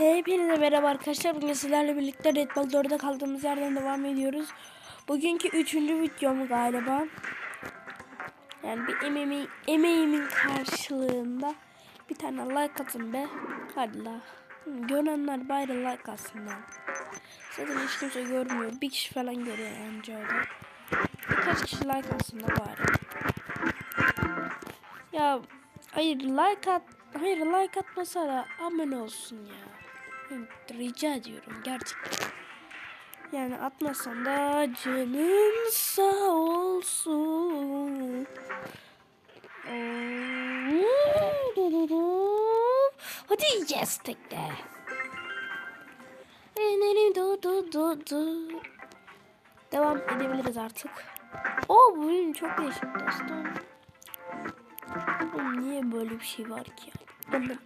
Hepinize merhaba arkadaşlar. Bugün sizlerle birlikte Red Bull 4'e kaldığımız yerden devam ediyoruz. Bugünkü üçüncü videom galiba. Yani bir emeğimin, emeğimin karşılığında bir tane like atın be. Hadi la. Görenler bari like atsın lan. Zaten hiç kimse görmüyor. Bir kişi falan görüyor anca da. Birkaç kişi like atsın da bari. Ya hayır like at hayır like atmasa da abone olsun ya. Rica ediyorum gerçekten. Yani atmasan da canın sağ olsun. Hadi yes tekte. Devam edebiliriz artık. Oo bu oyun çok değişik dostum. Niye böyle bir şey var ki? Anladım.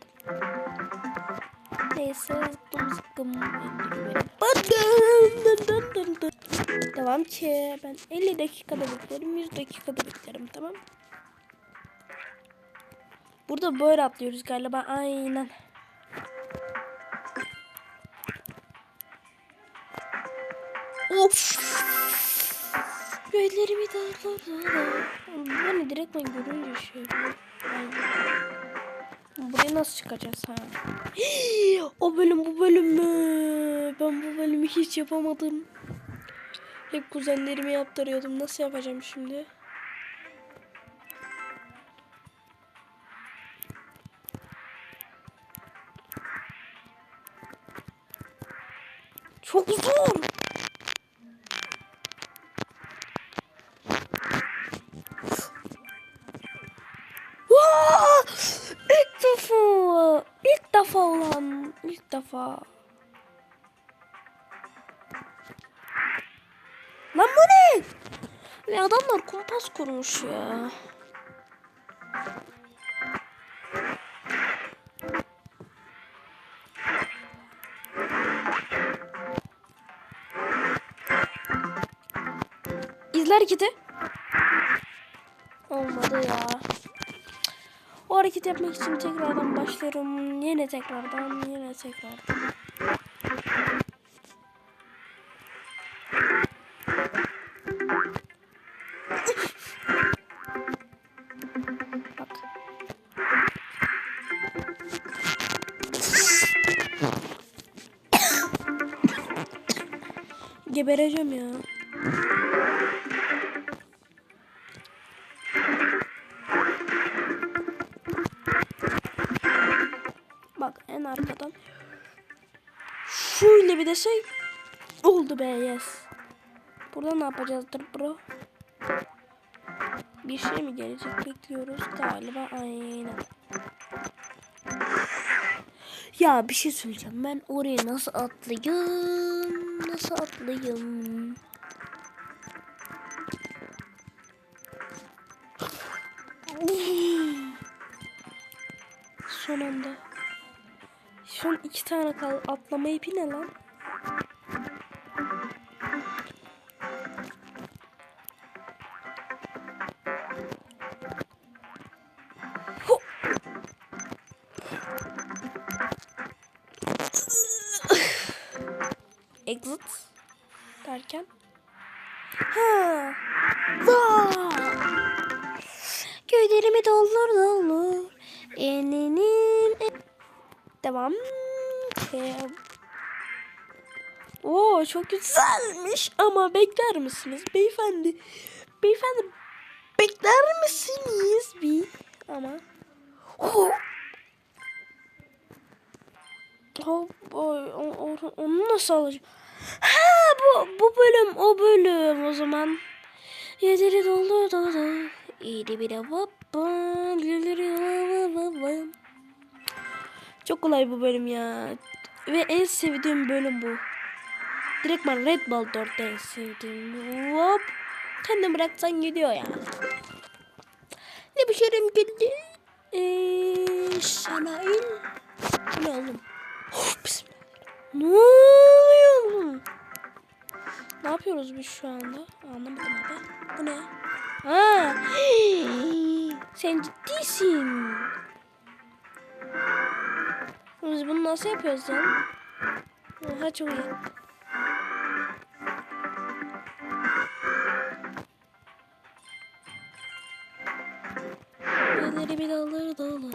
Neyse zıkkım indiriyorum. Devam ki ben 50 dakikada beklerim 100 dakikada beklerim tamam. Burada böyle atlıyoruz galiba aynen. Of. Gözlerimi dağlarlar. Beni direkt ben görünce şey. Ay. Buraya nasıl çıkacağız ha? o bölüm bu bölüm mü? Ben bu bölümü hiç yapamadım. Hep kuzenlerime yaptırıyordum. Nasıl yapacağım şimdi? Çok zor. Defa. Lan bu ne? Ve adamlar kumpas kurmuş ya. İzler hareketi. Olmadı ya. Hareket yapmak için tekrardan başlıyorum. Yine tekrardan, yine tekrardan. Gebereceğim ya. Bir de şey oldu be yes. Burada ne yapacağızdır bro? Bir şey mi gelecek bekliyoruz galiba aynen. Ya bir şey söyleyeceğim ben oraya nasıl atlayayım? Nasıl atlayayım? Son anda. Son iki tane kal atlama ipi ne lan? Exit derken ha vaa Köylerimi doldur doldur Eninin en... Devam. Oo çok güzelmiş ama bekler misiniz beyefendi? Beyefendi bekler misiniz bir ama? Oh. Hop, oy, o- o- onu nasıl alacağım? Bölüm o bölüm o zaman. Yediri dolu dolu. İyi bir de. Çok kolay bu bölüm ya. Ve en sevdiğim bölüm bu. Direkt ben Red Bull 4'te en sevdiğim. Hop. Kendini bıraksan gidiyor yani. Ne başarım gitti? Eee Şanail. Bu ne oğlum? Oh, bismillah. Ne oluyor? Ne yapıyoruz biz şu anda? Anlamadım abi. Bu ne? Ha. Sen ciddisin. Biz bunu nasıl yapıyoruz lan? Oha çok iyi. Elleri bir alır dağılır.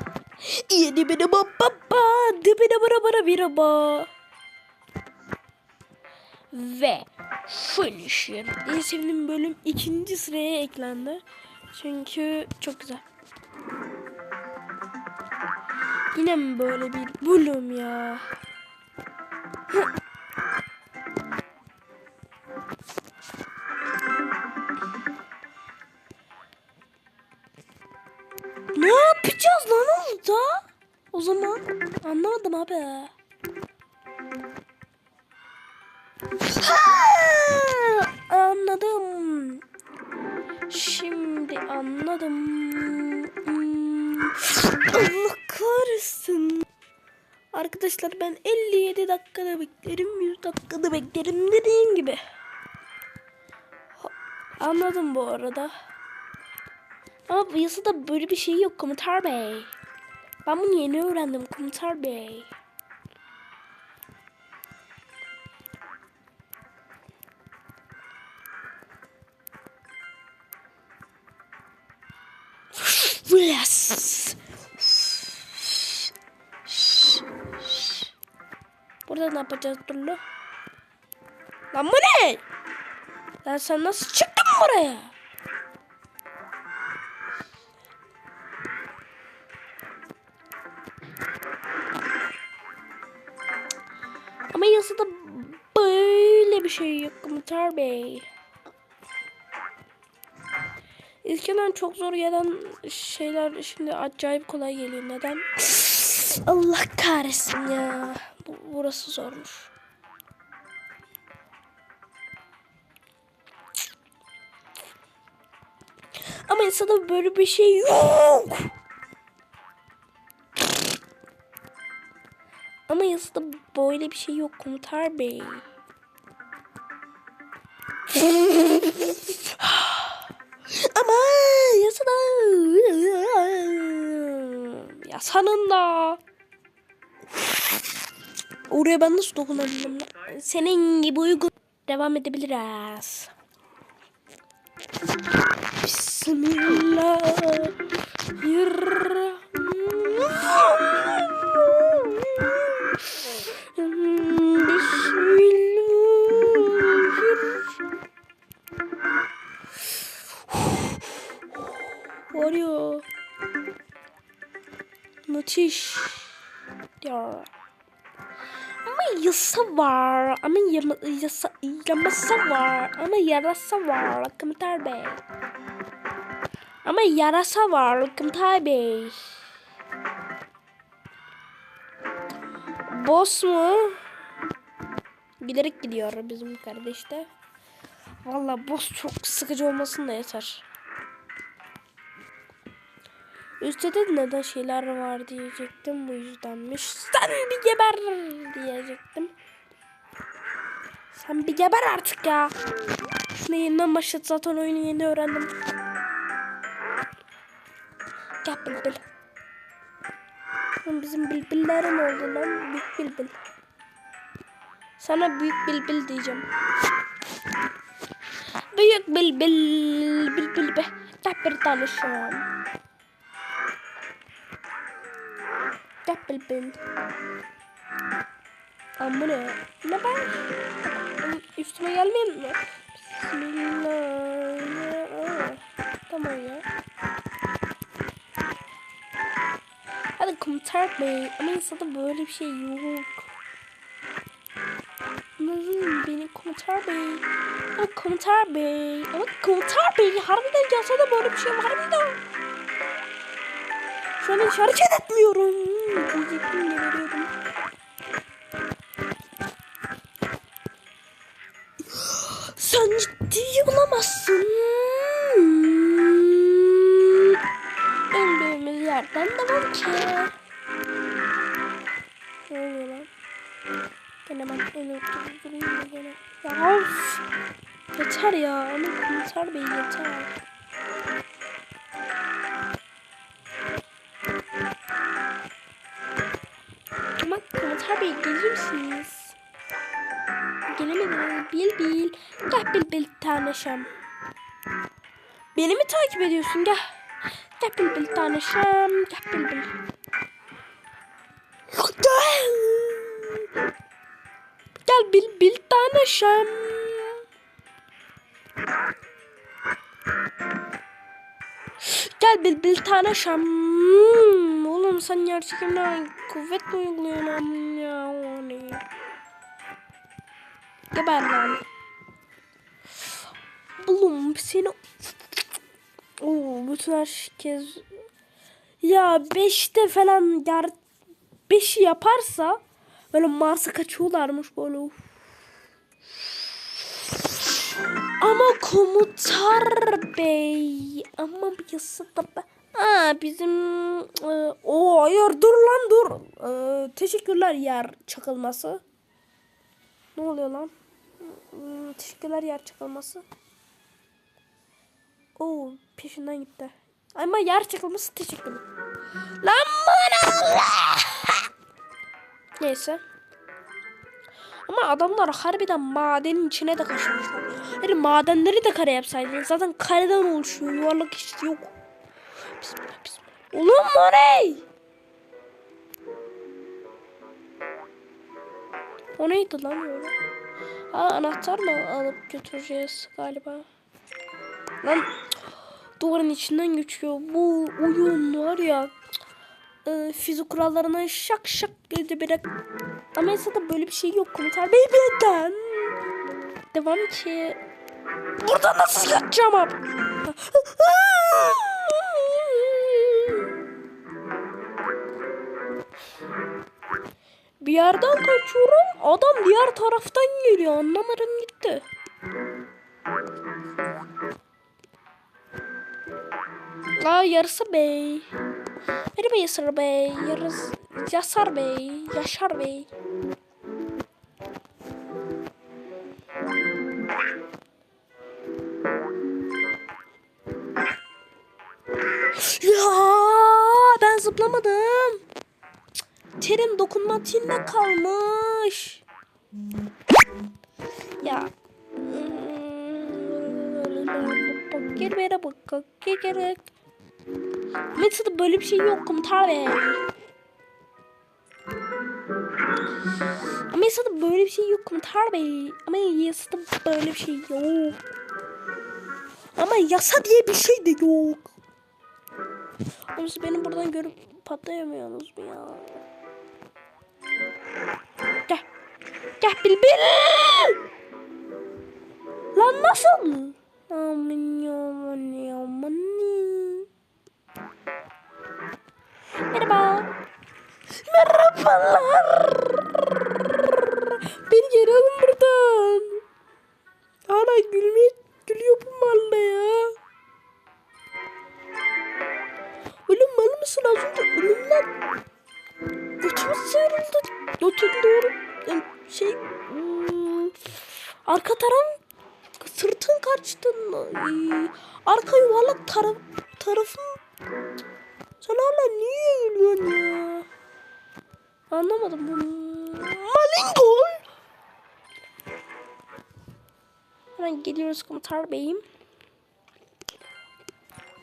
Yedi beni baba dibine bara bara bir ba. Ve Finisher. En sevdiğim bölüm ikinci sıraya eklendi. Çünkü çok güzel. Yine mi böyle bir bölüm ya? ne yapacağız lan orada? O zaman anlamadım abi. Arkadaşlar ben 57 dakikada beklerim, 100 dakikada beklerim dediğim gibi. Anladım bu arada. Ama bu yasada böyle bir şey yok komutar bey. Ben bunu yeni öğrendim komutar bey. Yes. Ne yapacağız Dullu? Lan bu ne? Lan sen nasıl çıktın buraya? Ama yasada böyle bir şey yok Komutar Bey. İlkeden çok zor gelen şeyler şimdi acayip kolay geliyor. Neden? Allah kahretsin ya. Bu, burası zormuş. Ama insanda böyle bir şey yok. Ama yasada böyle bir şey yok komutar bey. Ama yasada yasanın da oraya ben nasıl dokunabilirim? Senin gibi uygun devam edebiliriz. Bismillahirrahmanirrahim. Var ya. Müthiş. Ya. Ama yasa var. Ama yama, yasa, yaması var. Ama yarasa var. Komutar Bey. Ama yarasa var. Komutar Bey. Boss mu? Giderek gidiyor bizim kardeş de. Valla boss çok sıkıcı olmasın da yeter. Üstte de neden şeyler var diyecektim bu yüzdenmiş. Sen bir geber diyecektim. Sen bir geber artık ya. Şunu yeniden başlat zaten oyunu yeni öğrendim. Gel bilbil. Bizim bilbillerin oldu lan. Büyük bilbil. Sana büyük bilbil diyeceğim. Büyük bilbil. Bilbil be. Gel bir tanışalım. Gel bilbil. Lan bu ne? Ne ben? Üstüme gelmeyin mi? Bismillah. Tamam ya. Hadi komutar bey. Ama insanda böyle bir şey yok. Anladın beni komutar bey. Ama komutar bey. Ama komutar bey. Harbiden yasada böyle bir şey var mıydı? Şu an hiç hareket etmiyorum. Diyecektim. Komiser bey yeter. Ama Bey gelir misiniz? Gelemediniz. Bil bil. Gel bil bil tanışam. Beni mi takip ediyorsun? Gel. Gel bil bil tanışam. Gel bil bil. Gel. Bil bil tanışam. Gel bil bil tanışam. Hmm, Oğlum sen gerçekten kuvvet mi uyguluyorsun am ya o ne? Geber lan. Oğlum seni... Oo, bütün herkes... Ya beşte falan ger... Beşi yaparsa böyle Mars'a kaçıyorlarmış böyle. uf. Ama komutar bey. Ama bir yasa da be- Aa, bizim... E, o hayır dur lan dur. E, teşekkürler yer çakılması. Ne oluyor lan? Hmm, teşekkürler yer çakılması. Oo peşinden gitti. Ama yer çakılması teşekkürler. Lan bana Allah! Neyse. Ama adamlar harbiden madenin içine de kaçmışlar. Yani madenleri de kare yapsaydın. Zaten kareden oluşuyor. Yuvarlak hiç yok. Bismillah bismillah. Ulan Morey! O neydi lan öyle? Ha anahtar mı alıp götüreceğiz galiba? Lan duvarın içinden geçiyor. Bu oyun var ya e, fizik kurallarına şak şak dedi bırak. Ama da böyle bir şey yok komutar bey benden. Devam ki. Burada nasıl yatacağım abi? Bir yerden kaçıyorum. Adam diğer taraftan geliyor. Anlamadım gitti. Aa yarısı bey. Merhaba Yasar Bey. Yarısı Yasar Bey. Yaşar Bey. Ya ben zıplamadım. Terim dokunmatiğinde kalmış. Ya. Gel bana bak. Gel gel. Metin'de böyle bir şey yok komutar bey. Ama yasada böyle bir şey yok komutar bey. Ama yasada böyle bir şey yok. Ama yasa diye bir şey de yok. Ama siz beni buradan görüp patlayamıyorsunuz mu ya? Gel. Gel bil bil. Lan nasıl? Aman aman aman. Merhaba. Merhabalar. Beni geri alın buradan. Hala gülmeye gülüyor bu malle ya. Oğlum mal mısın az önce ölümden götümü sıyrıldı. Götüm doğru yani şey hmm, arka taraf sırtın kaçtı. Arka yuvarlak taraf tarafın sen hala niye gülüyorsun ya? Anlamadım bunu. Malingol. Hemen geliyoruz komutar beyim.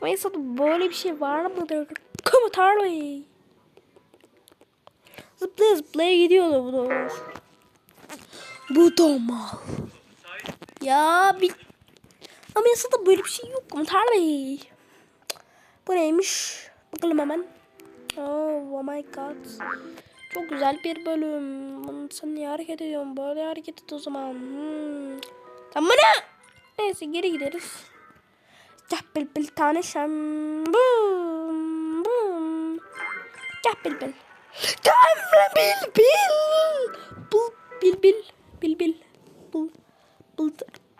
Neyse böyle bir şey var mıdır? Komutar bey. Zıplaya zıplaya gidiyordu bu da. Bu mal. Ya bir... Ama yasada böyle bir şey yok komutar bey. Bu neymiş? Bakalım hemen. Oh, oh my god. Çok güzel bir bölüm. Sen niye hareket ediyorsun? Böyle hareket et o zaman. Hmm. Tamam ne? Neyse geri gideriz. Gel bil bil tanışam. Bum bum. Gel bil bil. Gel bil bil. Bul bil bil. Bil bil. Bul. Bul.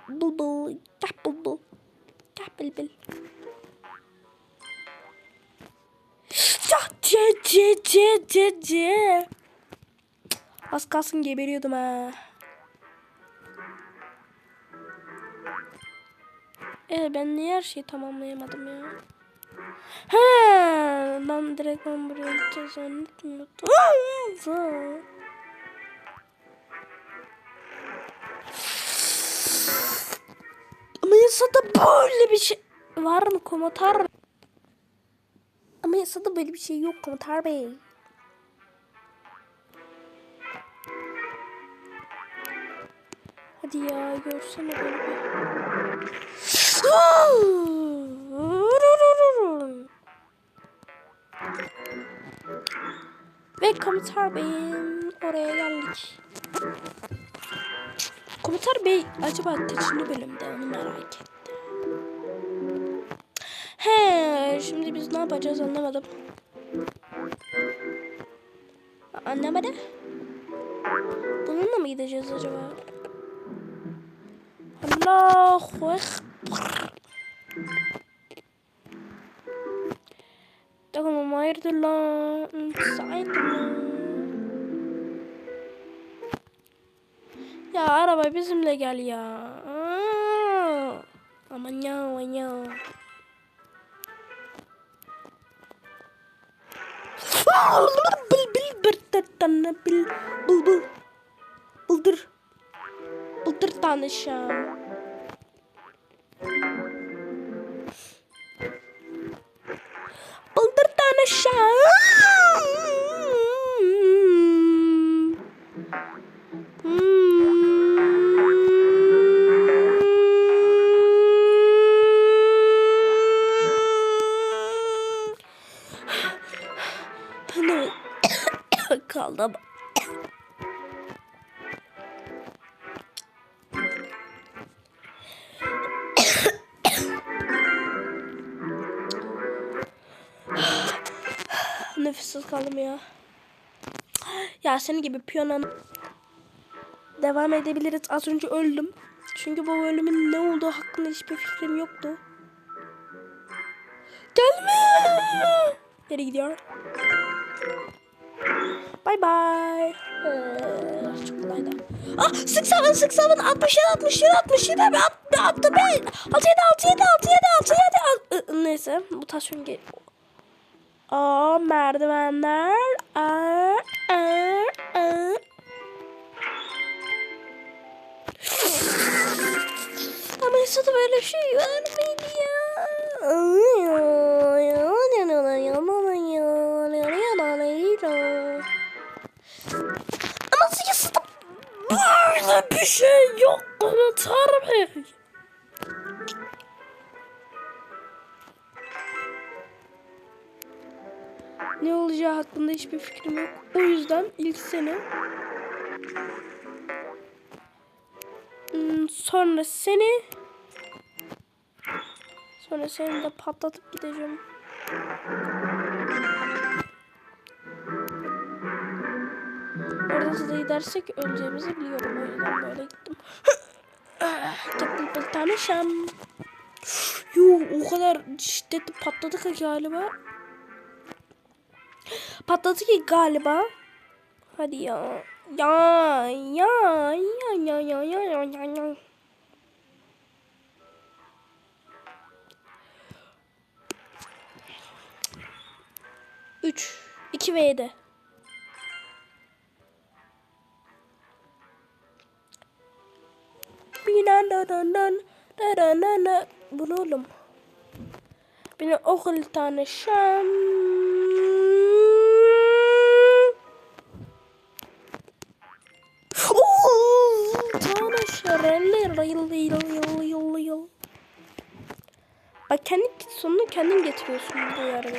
Bul bul. Bul bul. Gel bil C C C C C. Az kalsın geberiyordum ha. Ee ben niye her şeyi tamamlayamadım ya? He, ben direkt ben buraya gideceğiz zannetmiyordum. Ama yasada böyle bir şey var mı komutan? Anayasada böyle bir şey yok komutar bey. Hadi ya görsene böyle bir. Ve komutar beyin oraya geldik. Komutar bey acaba kaçıncı bölümde onu merak ettim. He, şimdi biz ne yapacağız anlamadım. Anlamadım. Bununla mı gideceğiz acaba? Allahu Ekber. Tamam hayırdır lan. Lan. Ya araba bizimle gel ya. Aman ya aman ya. Bıl bıl bir tane bil bıl bıl. Bıldır. Bıldır tanışım. Bıldır tanışım. Kaldım ya. Ya senin gibi piyano devam edebiliriz. Az önce öldüm. Çünkü bu bölümün ne olduğu hakkında hiçbir fikrim yoktu. Gelme. Nereye gidiyor? Bye bye. Ee, çok kolaydı. Ah sık savun sık savun 67 67 67 abi attı attı be 67 67 67 67 neyse bu taş önce Aa merdivenler aa, aa, aa. Ama Esat'a böyle şey vermedi ya. Ama Esat'a böyle bir şey yok. Komutar Bey. Ne olacağı hakkında hiçbir fikrim yok. O yüzden ilk seni Hmm, sonra seni sonra seni de patlatıp gideceğim. Orada da gidersek öleceğimizi biliyorum. O yüzden böyle gittim. Gittim bir tane. Yo o kadar şiddetli patladı ki galiba. Patladı ki galiba. Hadi ya. Ya ya ya ya ya ya ya ya ya. Üç. iki ve yedi. Bu ne oğlum? Beni okul tanışam. Tanışır. Kendi sonunu kendin getiriyorsun bu arada.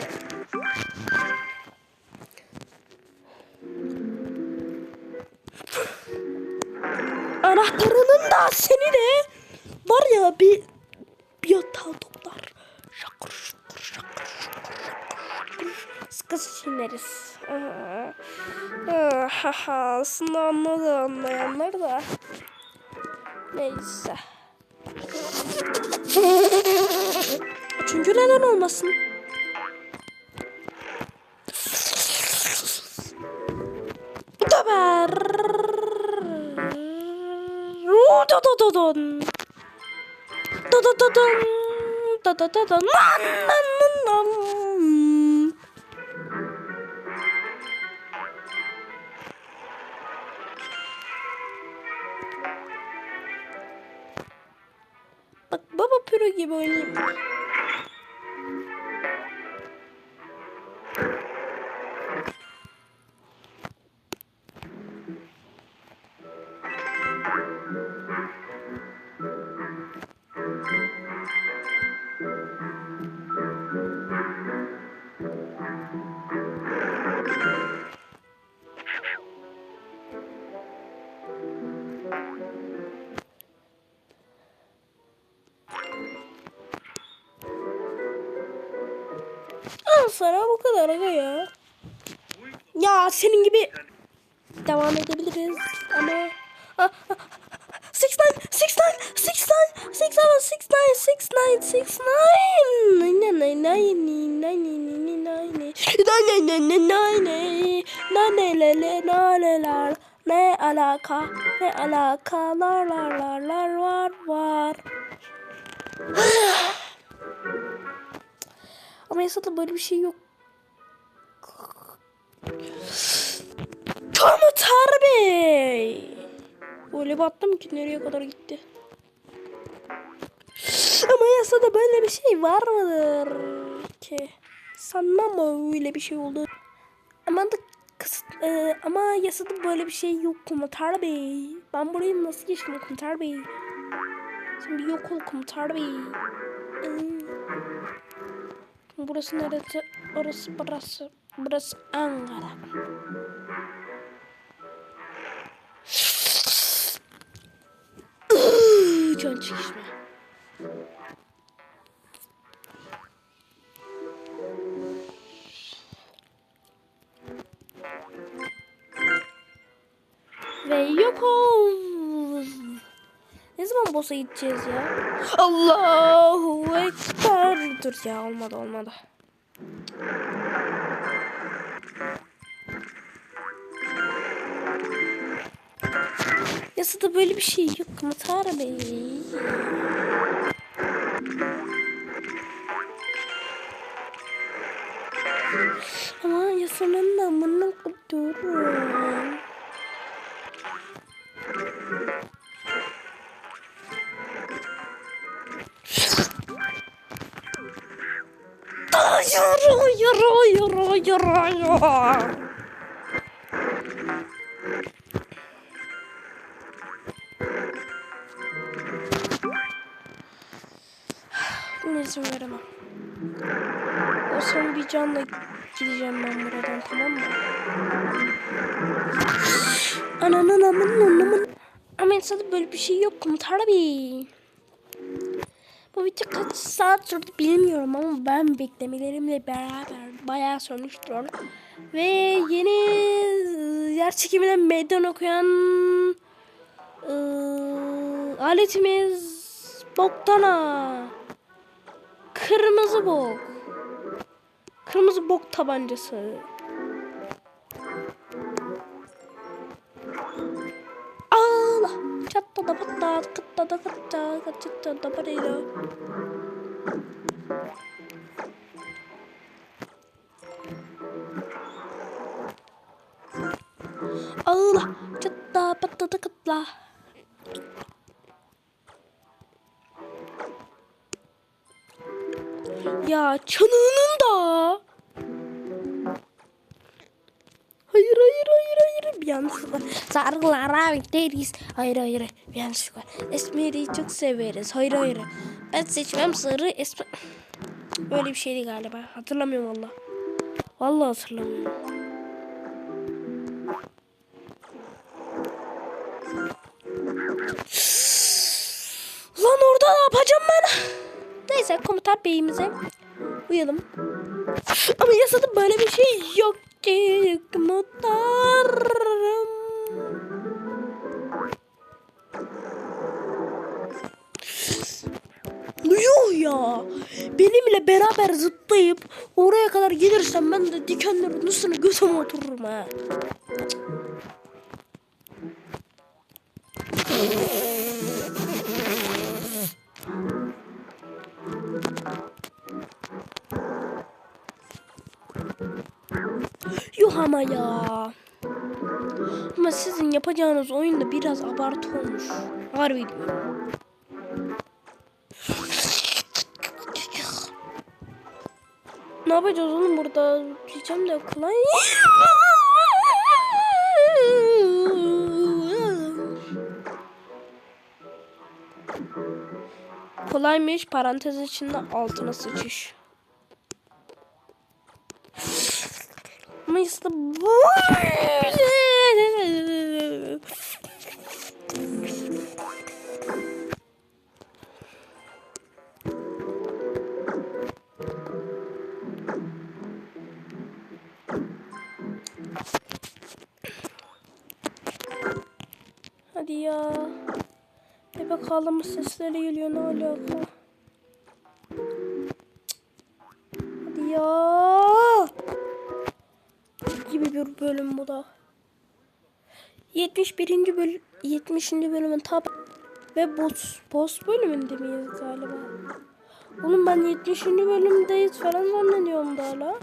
Anahtarının da seni de var ya bir bir yatağı toplar. Şakır şukur şakır şukur şakır. Sıkı siniriz. Haha aslında anladı anlayanlar da. Neyse neden olmasın? Bu. Dodododon. Dodododon. Dodododon. Nan nan nan nan. Bak baba pürü gibi oynayayım. six nine six nine nine nine nine nine nine nine ne alaka ne alakalar lar lar lar var var ama yasada böyle bir şey yok Komutar Bey öyle battım ki nereye kadar gitti? Ama yasada böyle bir şey var mıdır ki? Sanmam öyle bir şey oldu. Ama da kıs, e, ama yasada böyle bir şey yok komutar bey. Ben burayı nasıl geçtim komutar bey? Bir yok ol komutar bey. Ee, Burası neresi? Orası burası. Burası Ankara. Can çekişme. Boss'a gideceğiz ya? Allahu Ekber. Dur ya olmadı olmadı. Yasada böyle bir şey yok mu Tara Bey? Ama yasanın namını kudurum. Hayır, hayır, hayır, hayır, hayır. Buna izin veremem. O son bir canla gideceğim ben buradan tamam mı? Ananın amının anamın. Ama insanda böyle bir şey yok komutar bey. Video kaç saat sürdü bilmiyorum ama ben beklemelerimle beraber bayağı sürmüştür. Ve yeni ıı, yer çekimine meydan okuyan ıı, aletimiz Boktana. Kırmızı bok. Kırmızı bok tabancası. Da patta, kıtta da kıtta, kıtta da parayla. Allah. Çatta patta da kıtla. Ya çanağının da. Hayır hayır hayır hayır bir yanlışlık var. Sarılara bekleriz. Hayır hayır bir yanlışlık var. Esmer'i çok severiz. Hayır hayır. Ben seçmem sarı esmer. Öyle bir şeydi galiba. Hatırlamıyorum valla. Vallahi hatırlamıyorum. Lan orada ne yapacağım ben? Neyse komutan beyimize uyalım. Ama yasada böyle bir şey yok ki Tam otururum ha. Yuh ama ya. Ama sizin yapacağınız oyunda biraz abartı olmuş. Harbi ne yapacağız oğlum burada? Diyeceğim de kolay. Kolaymış parantez içinde altına sıçış. Ama işte Bebek ağlama sesleri geliyor ne alaka? Hadi ya. Gibi bir bölüm bu da. 71. bölüm 70. bölümün tab ve boss boss bölümünde miyiz galiba? Oğlum ben 70. bölümdeyiz falan zannediyorum da hala.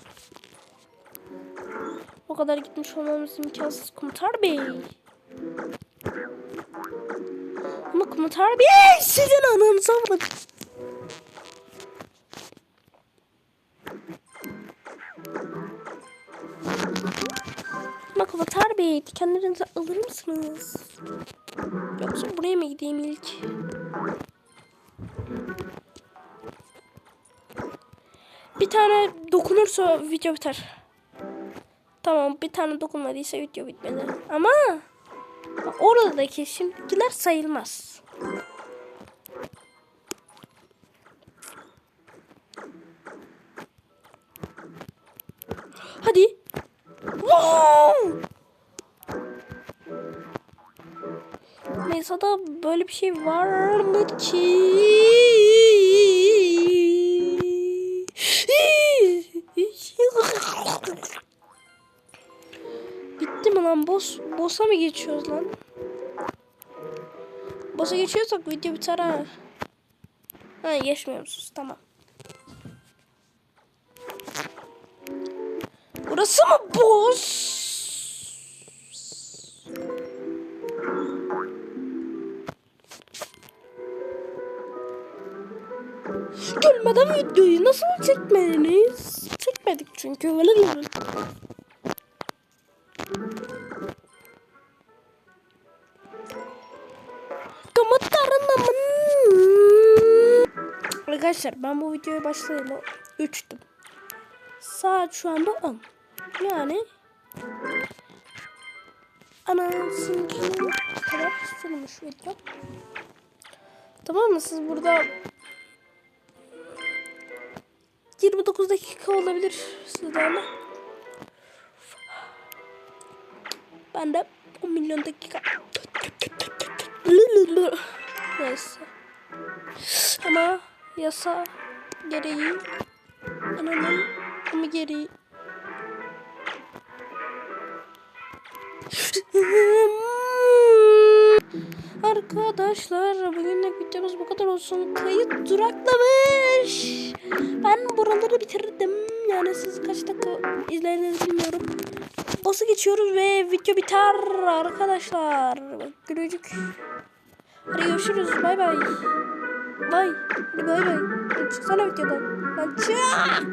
O kadar gitmiş olmamız imkansız komutar bey. Ama komutar bey sizin ananızı avradım. Ama komutar bey dikenlerinizi alır mısınız? Yoksa buraya mı gideyim ilk? Bir tane dokunursa video biter. Tamam bir tane dokunmadıysa video bitmedi. Ama oradaki şimdikiler sayılmaz. Mesa'da böyle bir şey var mı ki? Bitti mi lan? Boss, boss'a mı geçiyoruz lan? Boss'a geçiyorsak video biter ha. Ha geçmiyoruz. Tamam. Burası mı boss? Gülmeden videoyu nasıl çekmediniz? Çekmedik çünkü. Arkadaşlar ben bu videoya başlayalı 3'tüm. Saat şu anda 10. Yani anasının kadar sürmüş video. Tamam mı? Siz burada 29 dakika olabilir sizlerle. Ben de 10 milyon dakika. Neyse. Ama yasa gereği ananın ama gereği Arkadaşlar bugünlük videomuz bu kadar olsun. Kayıt duraklamış. Ben buraları bitirdim. Yani siz kaç dakika izlerinizi bilmiyorum. Boss'a geçiyoruz ve video biter arkadaşlar. Gülücük. Hadi görüşürüz. Bay bay. Bay. Hadi bay bay. Çıksana videodan. Lan çık.